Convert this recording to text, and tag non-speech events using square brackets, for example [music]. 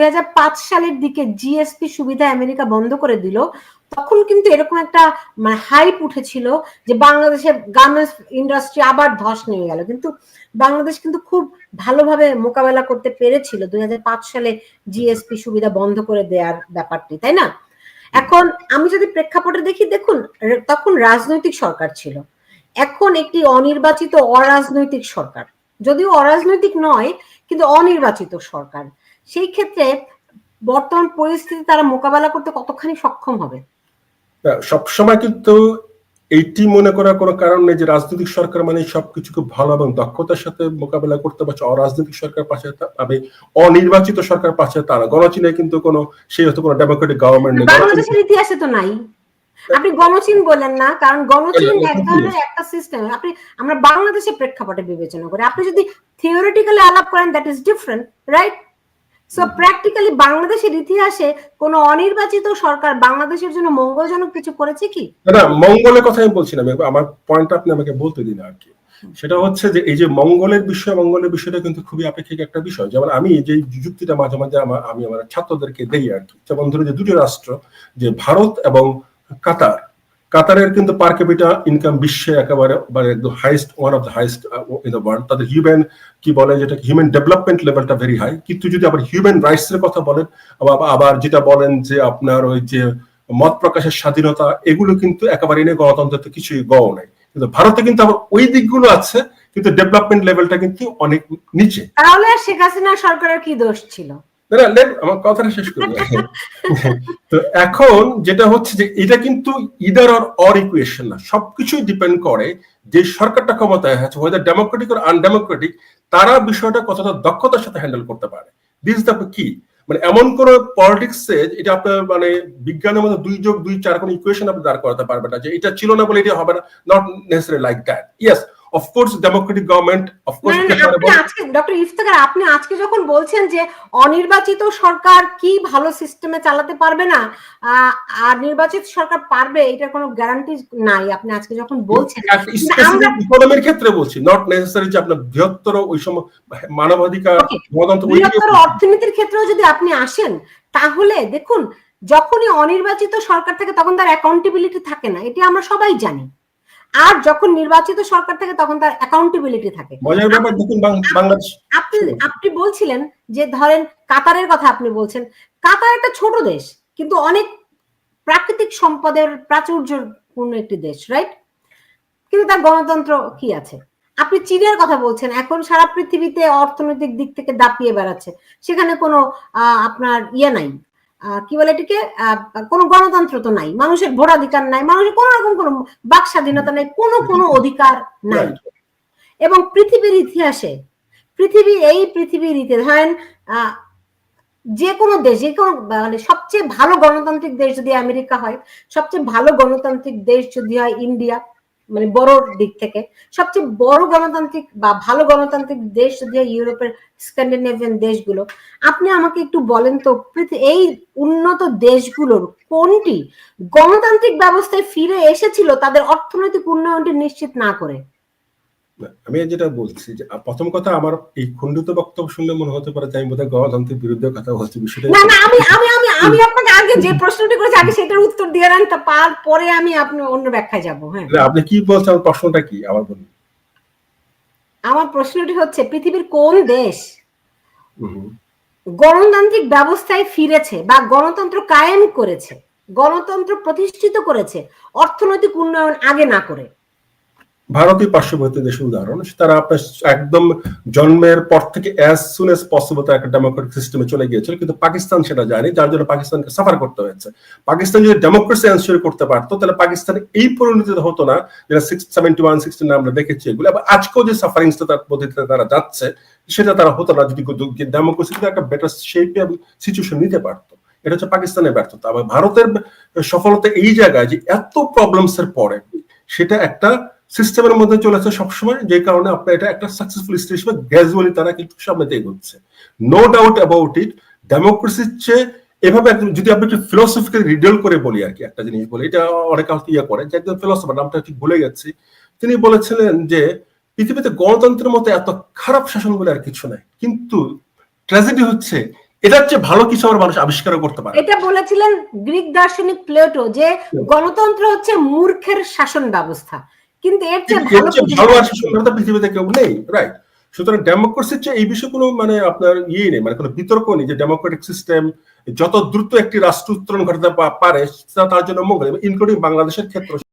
দুই সালের দিকে জিএসপি সুবিধা আমেরিকা বন্ধ করে দিল, তখন কিন্তু এরকম একটা মানে হাইপ উঠেছিল যে বাংলাদেশের গার্মেন্টস ইন্ডাস্ট্রি আবার ধস নেমে গেল। কিন্তু বাংলাদেশ কিন্তু খুব ভালোভাবে মোকাবেলা করতে পেরেছিল দুই সালে জিএসপি সুবিধা বন্ধ করে দেওয়ার ব্যাপারটি, তাই না? এখন আমি যদি প্রেক্ষাপটে দেখি, দেখুন, তখন রাজনৈতিক সরকার ছিল। এখন একটি অনির্বাচিত অরাজনৈতিক সরকার। যদিও অরাজনৈতিক নয়, কিন্তু অনির্বাচিত সরকার। সেই ক্ষেত্রে বর্তমান পরিস্থিতি তারা মোকাবেলা করতে কতখানি সক্ষম হবে? সবসময় কিন্তু এইটি মনে করার কোনো কারণ নেই যে রাজনৈতিক সরকার মানে সবকিছু খুব ভালো এবং দক্ষতার সাথে মোকাবেলা করতে পারছে অরাজনৈতিক সরকার পাশে আমি অনির্বাচিত সরকার পাশে তারা। গণচীনে কিন্তু কোনো সেই হয়তো কোনো ডেমোক্রেটিক গভর্নমেন্ট নেই। বাংলাদেশের ইতিহাসে তো নাই। আপনি গণচীন বলেন না কারণ গণচীন এক ধরনের একটা সিস্টেম আপনি আমরা বাংলাদেশের প্রেক্ষাপটে বিবেচনা করি। আপনি যদি থিওরিটিক্যালি আলাপ করেন that is different right so practically বাংলাদেশের ইতিহাসে কোন অনির্বাচিত সরকার বাংলাদেশের জন্য মঙ্গলজনক কিছু করেছে কি? না মঙ্গলের কথা আমি বলছি না। আমার পয়েন্টটা আপনি আমাকে বলতে দিন আর কি। সেটা হচ্ছে যে এই যে মঙ্গলের বিষয়, মঙ্গলের বিষয়টা কিন্তু খুবই আপেক্ষিক একটা বিষয়। যেমন আমি যে যুক্তিটা মাঝে মাঝে আমার আমি আমার ছাত্রদেরকে দেই আর কি। যেমন ধরুন যে দুটি রাষ্ট্র, যে ভারত এবং কাতার কাতারের কিন্তু পার ক্যাপিটা ইনকাম বিশ্বে একেবারে মানে একদম highest one of the highest in the world তাদের হিউম্যান কি বলে যেটা হিউম্যান ডেভেলপমেন্ট লেভেলটা ভেরি হাই কিন্তু যদি আবার হিউম্যান রাইটস এর কথা বলেন, আবার যেটা বলেন যে আপনার ওই যে মত প্রকাশের স্বাধীনতা, এগুলো কিন্তু একেবারে এনে গণতন্ত্রের তো কিছুই গও নাই। কিন্তু ভারতে কিন্তু আবার ওই দিকগুলো আছে, কিন্তু ডেভেলপমেন্ট লেভেলটা কিন্তু অনেক নিচে। তাহলে শেখ হাসিনা সরকারের কি দোষ ছিল? আমার কথাটা শেষ করি [laughs] তো এখন যেটা হচ্ছে যে এটা কিন্তু ইদার অর অর ইকুয়েশন না। সবকিছুই ডিপেন্ড করে যে সরকারটা ক্ষমতায় আছে ওয়েদার ডেমোক্রেটিক আর আনডেমোক্রেটিক তারা বিষয়টা কতটা দক্ষতার সাথে হ্যান্ডেল করতে পারে। দিস দ্য কি মানে এমন কোন পলিটিক্স এটা আপনার মানে বিজ্ঞানের মধ্যে দুই যোগ দুই চার কোন ইকুয়েশন আপনি দাঁড় করাতে পারবেন না যে এটা ছিল না বলে এটা হবে না not necessary like that yes of course democratic government of course আজকে ডক্টর ইফতেখার আপনি আজকে যখন বলছেন যে অনির্বাচিত সরকার কি ভালো সিস্টেমে চালাতে পারবে না আর নির্বাচিত সরকার পারবে এটার কোনো গ্যারান্টি নাই। আপনি আজকে যখন বলছেন ইকোনমির ক্ষেত্রে বলছি নট নেসেসারি যে আপনার বৃহত্তর ওই সময় মানবাধিকার বৃহত্তর অর্থনীতির ক্ষেত্রেও যদি আপনি আসেন তাহলে দেখুন যখনই অনির্বাচিত সরকার থাকে তখন তার অ্যাকাউন্টেবিলিটি থাকে না। এটি আমরা সবাই জানি। আর যখন নির্বাচিত সরকার থাকে তখন তার অ্যাকাউন্টেবিলিটি থাকে। আপনি আপনি বলছিলেন যে ধরেন কাতারের কথা আপনি বলছেন। কাতার একটা ছোট দেশ কিন্তু অনেক প্রাকৃতিক সম্পদের প্রাচুর্যপূর্ণ একটি দেশ রাইট কিন্তু তার গণতন্ত্র কি আছে? আপনি চীনের কথা বলছেন এখন সারা পৃথিবীতে অর্থনৈতিক দিক থেকে দাপিয়ে বেড়াচ্ছে। সেখানে কোনো আপনার ইয়ে নাই। কি বলে এটিকে? কোনো গণতন্ত্র তো নাই মানুষের ভোটাধিকার নাই মানুষের কোন রকম কোনো বাক স্বাধীনতা নাই কোনো কোনো অধিকার নাই। এবং পৃথিবীর ইতিহাসে পৃথিবী এই পৃথিবীর ইতিহাস ধরেন যে কোনো দেশ যে কোনো মানে সবচেয়ে ভালো গণতান্ত্রিক দেশ যদি আমেরিকা হয় সবচেয়ে ভালো গণতান্ত্রিক দেশ যদি হয় ইন্ডিয়া মানে বড় দিক থেকে, সবচেয়ে বড় গণতান্ত্রিক বা ভালো গণতান্ত্রিক দেশ যদি ইউরোপের স্ক্যান্ডিনেভিয়ান দেশগুলো, আপনি আমাকে একটু বলেন তো এই উন্নত দেশগুলোর কোনটি গণতান্ত্রিক ব্যবস্থায় ফিরে এসেছিল তাদের অর্থনৈতিক উন্নয়নটি নিশ্চিত না করে? আমি যেটা বলছি যে প্রথম কথা আমার এই খণ্ডিত বক্তব্য শুনলে মনে হতে পারে আমি বোধহয় গণতন্ত্রের বিরুদ্ধে কথা বলছি বিষয়টা না না আমি আমি আমি আমি আপনাকে আগে যে প্রশ্নটি করেছি আগে সেটার উত্তর দিয়ে দেন পরে আমি আপনি অন্য ব্যাখ্যায় যাব হ্যাঁ। আপনি কি বলছেন? আমার প্রশ্নটা কি? আবার বলুন। আমার প্রশ্নটি হচ্ছে পৃথিবীর কোন দেশ গণতান্ত্রিক ব্যবস্থায় ফিরেছে বা গণতন্ত্র কায়েম করেছে গণতন্ত্র প্রতিষ্ঠিত করেছে অর্থনৈতিক উন্নয়ন আগে না করে? ভারতীয় পার্শ্ববর্তী দেশের উদাহরণ। তারা আপনার একদম জন্মের পর থেকে অ্যাজ সুন এস পসিবল তারা একটা ডেমোক্রেটিক সিস্টেমে চলে গিয়েছিল, কিন্তু পাকিস্তান সেটা যায়নি যার জন্য পাকিস্তানকে সাফার করতে হয়েছে। পাকিস্তান যদি ডেমোক্রেসি এনশিওর করতে পারতো, তাহলে পাকিস্তান এই পরিণতি হতো না যেটা সিক্স সেভেন্টি ওয়ান সিক্সটি আমরা দেখেছি এগুলো। এবং আজকেও যে সাফারিংসটা তার পদ্ধতিতে তারা যাচ্ছে, সেটা তারা হতো না যদি ডেমোক্রেসিতে একটা বেটার শেপ এবং সিচুয়েশন নিতে পারতো। এটা হচ্ছে পাকিস্তানের ব্যর্থতা। আবার ভারতের সফলতা এই জায়গায় যে এত প্রবলেমস এর পরে, সেটা একটা সিস্টেমের মধ্যে চলেছে সবসময় যে কারণে আপনার এটা একটা সাকসেসফুল স্টেজ হিসেবে গ্র্যাজুয়ালি তারা কিন্তু সামনে এগোচ্ছে। নো ডাউট অ্যাবাউট ইট ডেমোক্রেসির চেয়ে এভাবে যদি আপনি একটু ফিলোসফিক্যাল রিডেল করে বলি আর কি একটা জিনিস বলি এটা অনেক ইয়ে করে যে একজন ফিলোসফার নামটা ঠিক ভুলে যাচ্ছি তিনি বলেছিলেন যে পৃথিবীতে গণতন্ত্রের মতো এত খারাপ শাসন বলে আর কিছু নাই কিন্তু ট্র্যাজেডি হচ্ছে এটার চেয়ে ভালো কিছু আমার মানুষ আবিষ্কারও করতে পারে। এটা বলেছিলেন গ্রিক দার্শনিক প্লেটো যে গণতন্ত্র হচ্ছে মূর্খের শাসন ব্যবস্থা। কিন্তু এর চেয়ে ভালো ভালো পৃথিবীতে কেউ নেই রাইট সুতরাং ডেমোক্রেসির চেয়ে এই বিষয়ে কোনো মানে আপনার ইয়ে নেই মানে কোনো বিতর্ক নেই যে ডেমোক্রেটিক সিস্টেম যত দ্রুত একটি রাষ্ট্র উত্তরণ ঘটাতে পারে তার জন্য মঙ্গল ইনক্লুডিং বাংলাদেশের ক্ষেত্রে।